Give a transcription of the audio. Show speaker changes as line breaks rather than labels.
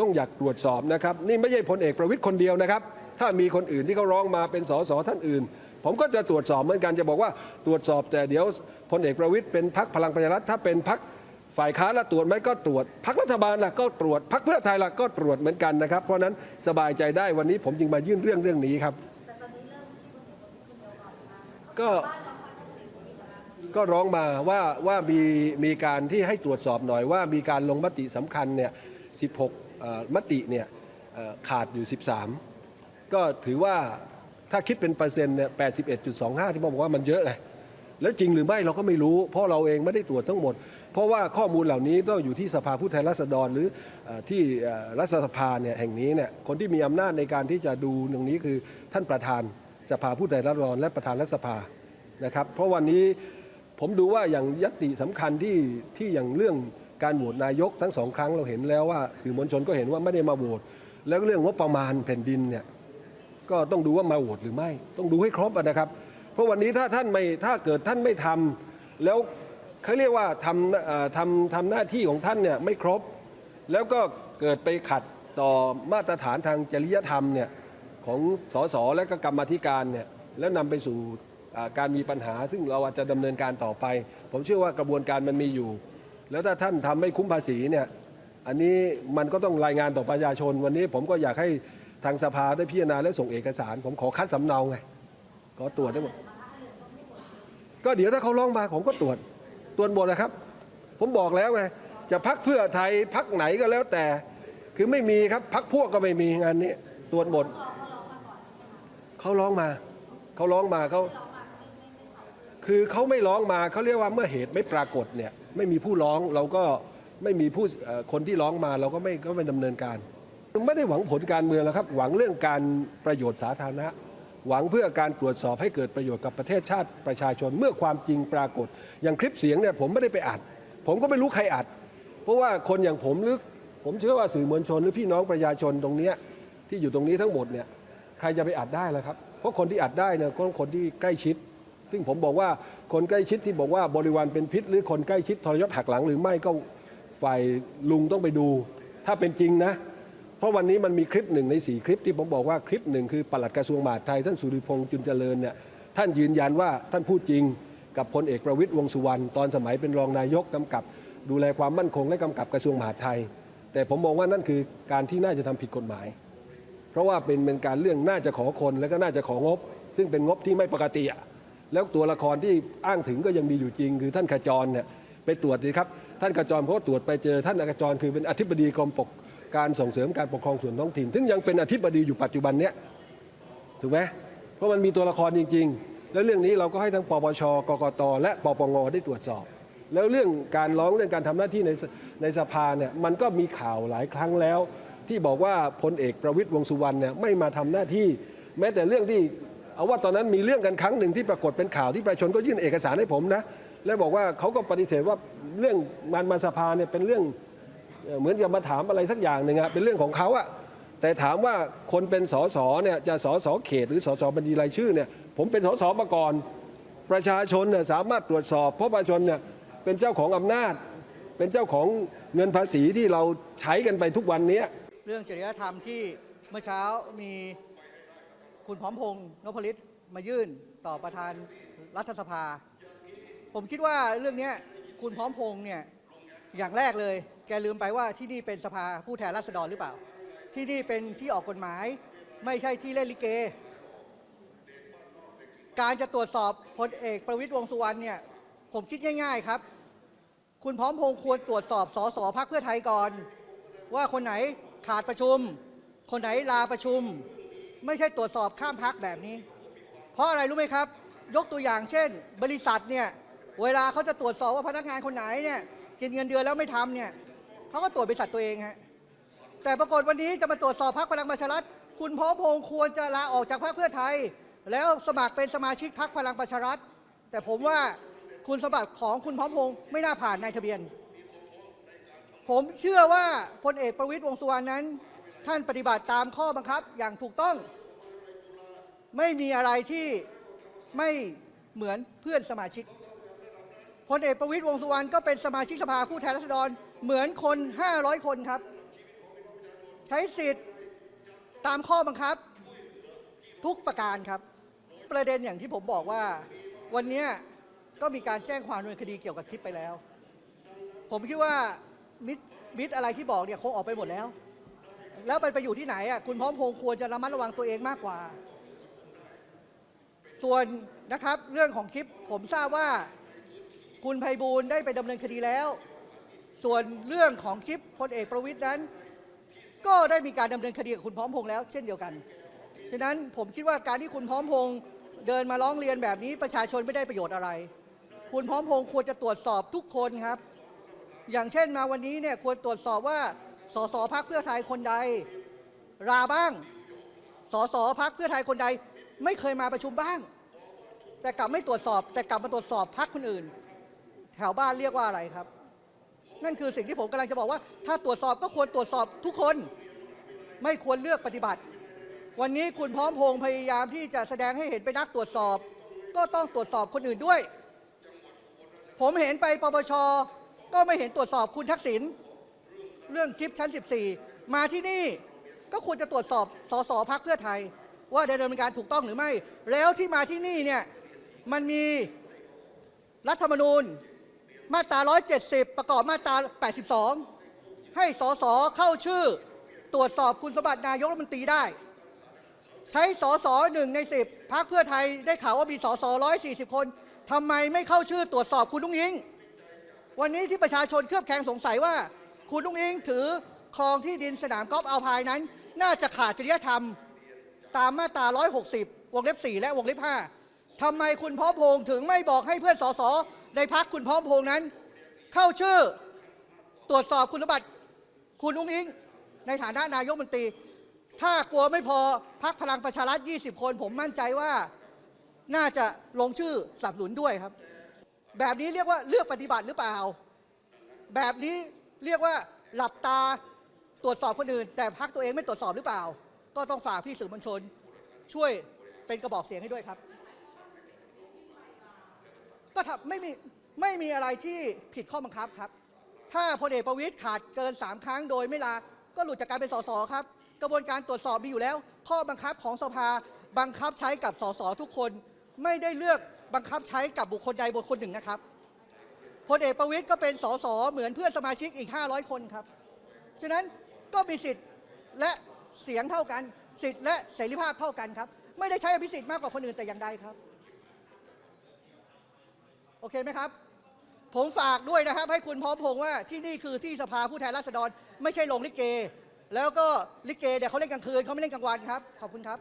ต้องอยากตรวจสอบนะครับ นี่ไม่ใช่พลเอกประวิตยคนเดียวนะครับ ถ้ามีคนอื่นที่เขาร้องมาเป็นสสท่านอื่น ผมก็จะตรวจสอบเหมือนกันจะบอกว่าตรวจสอบแต่เดี๋ยวพลเอกประวิตยเป็นพักพลังประชารัฐถ้าเป็นพักฝ่ายค้านละตรวจไหมก็ตรวจพักรัฐบาลล่ะก็ตรวจพักเพื่อไทยล่ะก็ตรวจเหมือนกันนะครับเพราะฉะนั้นสบายใจได้วันนี้ผมจึงมายื่นเรื่องเรื่องนี้ครับก็ก็ร้องมาว่าว่ามีมีการที่ให้ตรวจสอบหน่อยว่ามีการลงมติสำคัญเนี่ย16เอ่อ มติเนี่ยขาดอยู่ 13 ก็ถือว่าถ้าคิดเป็นเปอร์เซ็นต์เนี่ย81.25 ที่ผมบอกว่ามันเยอะไงแล้วจริงหรือไม่เราก็ไม่รู้ เพราะเราเองไม่ได้ตรวจทั้งหมด เพราะว่าข้อมูลเหล่านี้ต้องอยู่ที่สภาผู้แทนราษฎร หรือที่รัฐสภาเนี่ยแห่งนี้เนี่ยคนที่มีอำนาจในการที่จะดูตรงนี้คือท่านประธานสภาผู้แทนราษฎร และประธานรัฐสภานะครับ เพราะวันนี้ผมดูว่าอย่างยติสำคัญที่ที่อย่างเรื่อง การโหวตนายกทั้งสองครั้งเราเห็นแล้วว่าสื่อมวลชนก็เห็นว่าไม่ได้มาโหวตแล้วเรื่องงบประมาณแผ่นดินเนี่ยก็ต้องดูว่ามาโหวตหรือไม่ ต้องดูให้ครบนะครับ เพราะวันนี้ถ้าท่านไม่ถ้าเกิดท่านไม่ทำแล้วเขาเรียกว่าทำทำทำหน้าที่ของท่านเนี่ยไม่ครบ แล้วก็เกิดไปขัดต่อมาตรฐานทางจริยธรรมเนี่ยของสสและก็กรรมธิการเนี่ยแล้วนำไปสู่การมีปัญหา ซึ่งเราอาจจะดำเนินการต่อไป ผมเชื่อว่ากระบวนการมันมีอยู่ แล้วถ้าท่านทำไม่คุ้มภาษีเนี่ยอันนี้มันก็ต้องรายงานต่อประชาชน วันนี้ผมก็อยากให้ทางสภาได้พิจารณาและส่งเอกสาร ผมขอคัดสำเนาไงขอตรวจได้หมดก็เดี๋ยวถ้าเขาร้องมาผมก็ตรวจตรวจหมดนะครับ ผมบอกแล้วไงจะพักเพื่อไทยพักไหนก็แล้วแต่ คือไม่มีครับพักพวกก็ไม่มีงานนี้ตรวจหมดเขาร้องมาเขาร้องมาเขา คือเขาไม่ร้องมาเขาเรียกว่าเมื่อเหตุไม่ปรากฏเนี่ยไม่มีผู้ร้องเราก็ไม่มีผู้คนที่ร้องมาเราก็ไม่ก็ไม่ดำเนินการ ไม่ได้หวังผลการเมืองแล้วครับ หวังเรื่องการประโยชน์สาธารณะ หวังเพื่อการตรวจสอบให้เกิดประโยชน์กับประเทศชาติประชาชนเมื่อความจริงปรากฏ อย่างคลิปเสียงเนี่ยผมไม่ได้ไปอัด ผมก็ไม่รู้ใครอัด เพราะว่าคนอย่างผมหรือผมเชื่อว่าสื่อมวลชนหรือพี่น้องประชาชนตรงนี้ที่อยู่ตรงนี้ทั้งหมดเนี่ยใครจะไปอัดได้ล่ะครับเพราะคนที่อัดได้เนี่ยก็คนที่ใกล้ชิด ซึ่งผมบอกว่าคนใกล้ชิดที่บอกว่าบริวารเป็นพิษ หรือคนใกล้ชิดทรยศหักหลังหรือไม่ก็ฝ่ายลุงต้องไปดู ถ้าเป็นจริงนะ เพราะวันนี้มันมีคลิปหนึ่งในสี่คลิปที่ผมบอกว่าคลิปหนึ่งคือปลัดกระทรวงมหาดไทยท่านสุริพงษ์จุนเจริญเนี่ยท่านยืนยันว่าท่านพูดจริงกับพลเอกประวิตยวงสุวรรณตอนสมัยเป็นรองนายกกำกับ ดูแลความมั่นคงและกำกับกระทรวงมหาดไทย แต่ผมมองว่านั่นคือการที่น่าจะทำผิดกฎหมาย เพราะว่าเป็นเป็นการเรื่องน่าจะขอคนแล้วก็น่าจะของบ ซึ่งเป็นงบที่ไม่ปกติอะ แล้วตัวละครที่อ้างถึงก็ยังมีอยู่จริง คือท่านขจรเนี่ยไปตรวจดีครับ ท่านขจรเพราะว่าตรวจไปเจอท่านขจรคือเป็นอธิบดีกรมปกการส่งเสริมการปกครองส่วนท้องถิ่นซึ่งยังเป็นอธิบดีอยู่ปัจจุบันเนี้ยถูกไหมเพราะมันมีตัวละครจริง ๆ แล้วเรื่องนี้เราก็ให้ทั้งปปชกกตและปปงได้ตรวจสอบ แล้วเรื่องการร้องเรื่องการทำหน้าที่ในในสภาเนี่ยมันก็มีข่าวหลายครั้งแล้ว ที่บอกว่าพลเอกประวิตยวงสุวรรณเนี่ยไม่มาทำหน้าที่ แม้แต่เรื่องที่ เอาว่าตอนนั้นมีเรื่องกันครั้งหนึ่งที่ปรากฏเป็นข่าวที่ประชาชนก็ยื่นเอกสารให้ผมนะ แล้วบอกว่าเขาก็ปฏิเสธว่าเรื่องมันมาสภาเนี่ยเป็นเรื่องเหมือนกับมาถามอะไรสักอย่างหนึ่งอะเป็นเรื่องของเขาอะแต่ถามว่าคนเป็นสสเนี่ยจะสสเขตหรือสสบัญชีรายชื่อเนี่ยผมเป็นสสมาก่อน ประชาชนเนี่ยสามารถตรวจสอบเพราะประชาชนเนี่ยเป็นเจ้าของอำนาจ เป็นเจ้าของเงินภาษีที่เราใช้กันไปทุกวันนี้
เรื่องจริยธรรมที่เมื่อเช้ามี คุณพร้อมพงษ์นพลิตมายื่นต่อประธานรัฐสภา ผมคิดว่าเรื่องนี้คุณพร้อมพงษ์เนี่ยอย่างแรกเลย แกลืมไปว่าที่นี่เป็นสภาผู้แทนราษฎรหรือเปล่า ที่นี่เป็นที่ออกกฎหมาย ไม่ใช่ที่เล่นลิเก การจะตรวจสอบพลเอกประวิตยวงสุวรรณเนี่ยผมคิดง่าย ๆครับ คุณพร้อมพงษ์ควรตรวจสอบสสพักเพื่อไทยก่อน ว่าคนไหนขาดประชุม คนไหนลาประชุม ไม่ใช่ตรวจสอบข้ามพักแบบนี้ เพราะอะไรรู้ไหมครับ ยกตัวอย่างเช่น บริษัทเนี่ยเวลาเขาจะตรวจสอบว่าพนักงานคนไหนเนี่ยกินเงินเดือนแล้วไม่ทำเนี่ยเขาก็ตรวจบริษัทตัวเองฮะแต่ปรากฏวันนี้จะมาตรวจสอบพรรคพลังประชารัฐคุณพร้อมพงษ์ควรจะลาออกจากพรรคเพื่อไทย แล้วสมัครเป็นสมาชิกพรรคพลังประชารัฐ แต่ผมว่าคุณสมบัติของคุณพร้อมพงษ์ไม่น่าผ่านนายทะเบียน ผมเชื่อว่าพลเอกประวิตยวงสุวรรณนั้น ท่านปฏิบัติตามข้อบังคับอย่างถูกต้อง ไม่มีอะไรที่ไม่เหมือนเพื่อนสมาชิกพลเอกประวิตยวงสุวรรณก็เป็นสมาชิกสภาผู้แทนราษฎรเหมือนคน 500 คนครับ ใช้สิทธิ์ตามข้อบังคับ ทุกประการครับ ประเด็นอย่างที่ผมบอกว่า วันนี้ก็มีการแจ้งความดำเนินคดีเกี่ยวกับคลิปไปแล้ว ผมคิดว่ามิดมิดอะไรที่บอกเนี่ยคงออกไปหมดแล้ว แล้วไปไปอยู่ที่ไหนอะคุณพร้อมพงษ์ควรจะระมัดระวังตัวเองมากกว่า ส่วนนะครับเรื่องของคลิปผมทราบว่าคุณไพบูลได้ไปดำเนินคดีแล้ว ส่วนเรื่องของคลิปพลเอกประวิตยนั้น ก็ได้มีการดำเนินคดีกับคุณพร้อมพงษ์แล้ว เช่นเดียวกัน ฉะนั้นผมคิดว่าการที่คุณพร้อมพงษ์เดินมาร้องเรียนแบบนี้ประชาชนไม่ได้ประโยชน์อะไร คุณพร้อมพงษ์ควรจะตรวจสอบทุกคนครับ อย่างเช่นมาวันนี้เนี่ยควรตรวจสอบว่า สสพักเพื่อไทยคนใดราบ้าง สสพักเพื่อไทยคนใดไม่เคยมาประชุมบ้าง แต่กลับไม่ตรวจสอบ แต่กลับมาตรวจสอบพักคนอื่น แถวบ้านเรียกว่าอะไรครับ นั่นคือสิ่งที่ผมกำลังจะบอกว่า ถ้าตรวจสอบก็ควรตรวจสอบทุกคน ไม่ควรเลือกปฏิบัติ วันนี้คุณพร้อมพงพยายามที่จะแสดงให้เห็นเป็นนักตรวจสอบ ก็ต้องตรวจสอบคนอื่นด้วย ผมเห็นไปปปชก็ไม่เห็นตรวจสอบคุณทักษิณ เรื่องคลิปชั้น 14 มาที่นี่ก็ควรจะตรวจสอบสสพักเพื่อไทย ว่าได้ดำเนินการถูกต้องหรือไม่ แล้วที่มาที่นี่เนี่ยมันมีรัฐธรรมนูญมาตรา 170 ประกอบมาตรา 82 ให้สสเข้าชื่อตรวจสอบคุณสมบัตินายกรัฐมนตรีได้ ใช้สสหนึ่งใน10พักเพื่อไทยได้ข่าวว่ามีสส140คนทำไมไม่เข้าชื่อตรวจสอบคุณลุงอิง วันนี้ที่ประชาชนเครือบแคลงสงสัยว่า คุณลุงอิงถือครองที่ดินสนามกอล์ฟอัลพายนั้น น่าจะขาดจริยธรรม ตามมาตรา 160 วงเล็บ 4 และวงเล็บ 5ทำไมคุณพร้อพงษ์ถึงไม่บอกให้เพื่อนสสในพักคุณพร้อพงษ์นั้น เข้าชื่อตรวจสอบคุณสมบัติคุณอุ้งอิง ในฐานะนายกรัฐมนตรี ถ้ากลัวไม่พอพักพลังประชารัฐ 20 คน ผมมั่นใจว่าน่าจะลงชื่อสนับสนุนด้วยครับ แบบนี้เรียกว่าเลือกปฏิบัติหรือเปล่า แบบนี้ เรียกว่าหลับตาตรวจสอบคนอื่น แต่พักตัวเองไม่ตรวจสอบหรือเปล่า ก็ต้องฝากพี่สื่อมวลชน ช่วยเป็นกระบอกเสียงให้ด้วยครับ ก็ทำไม่มีไม่มีอะไรที่ผิดข้อบังคับครับ ถ้าพลเอกประวิตยขาดเกิน 3 ครั้งโดยไม่ลา ก็หลุดจากการเป็นสสครับ กระบวนการตรวจสอบมีอยู่แล้ว ข้อบังคับของสภาบังคับใช้กับสสทุกคน ไม่ได้เลือกบังคับใช้กับบุคคลใดบุคคลหนึ่งนะครับ พลเอกประวิตยก็เป็นสสเหมือนเพื่อนสมาชิกอีก 500 คนครับ ฉะนั้นก็มีสิทธิ์และเสียงเท่ากัน สิทธิ์และเสรีภาพเท่ากันครับ ไม่ได้ใช้อภิสิทธิ์มากกว่าคนอื่นแต่อย่างใดครับ โอเคไหมครับ ผมฝากด้วยนะครับ ให้คุณพร้อมพงษ์ว่าที่นี่คือที่สภาผู้แทนราษฎร ไม่ใช่โรงลิเก แล้วก็ลิเกเดี๋ยวเขาเล่นกลางคืนเขาไม่เล่นกลางวันครับ ขอบคุณครับ